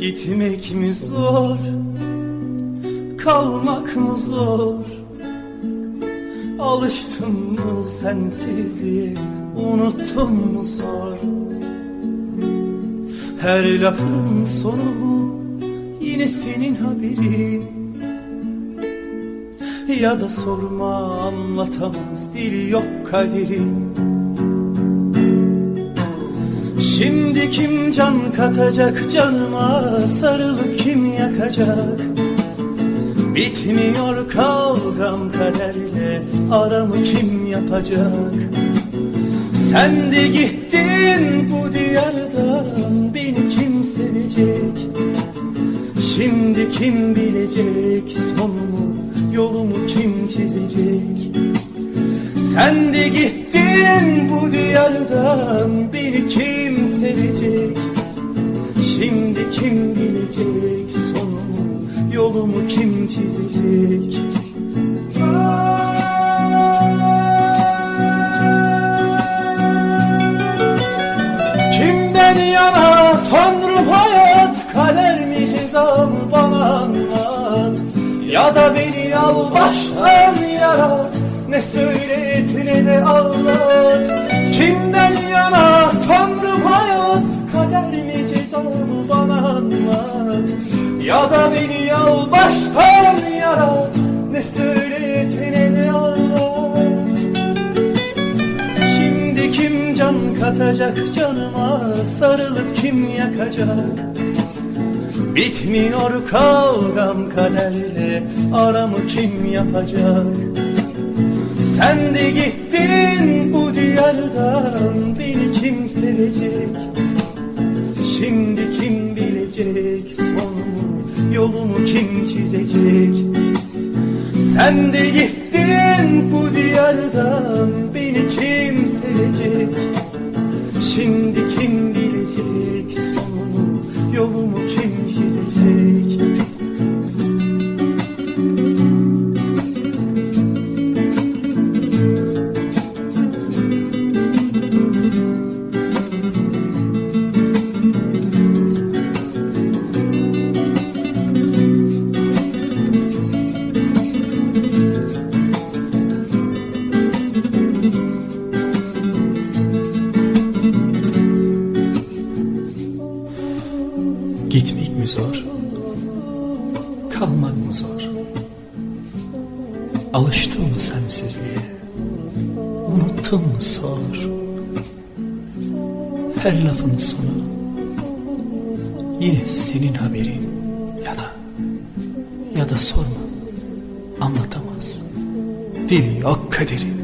Gitmek mi zor? Kalmak mı zor? Alıştın mı sensizliğe? Unuttun mu sor Her lafın sonu Yine senin haberin. Ya da sorma anlatamaz Dili yok kaderin Şimdi kim can katacak canıma? Sarılıp kim yakacak? Bitmiyor kavgam kaderle aramı kim yapacak? Sen de gittin bu diyardan beni kim sevecek? Şimdi kim bilecek sonumu yolumu kim çizecek? Sen de gittin bu diyardan beni kim sevecek. Şimdi kim bilecek sonumu yolumu kim çizecek? Kimden yana tanrım hayat kader mi ceza mı bana anlat. Ya da beni al baştan yarat ne söylet ne de ağlat Ya da beni al baştan yarat Ne söylet ne de ağlat Şimdi kim can katacak canıma Sarılıp kim yakacak? Bitmiyor kavgam kaderle Aramı kim yapacak? Sen de gittin bu diyardan beni kim sevecek yolumu kim çizecek? Sen de gittin bu diyardan beni kim sevecek? Şimdi zor? Kalmak mı zor? Alıştın mı sensizliğe? Unuttun mu sor? Her lafın sonu yine senin haberin ya da ya da sorma anlatamaz. Dili yok kaderin.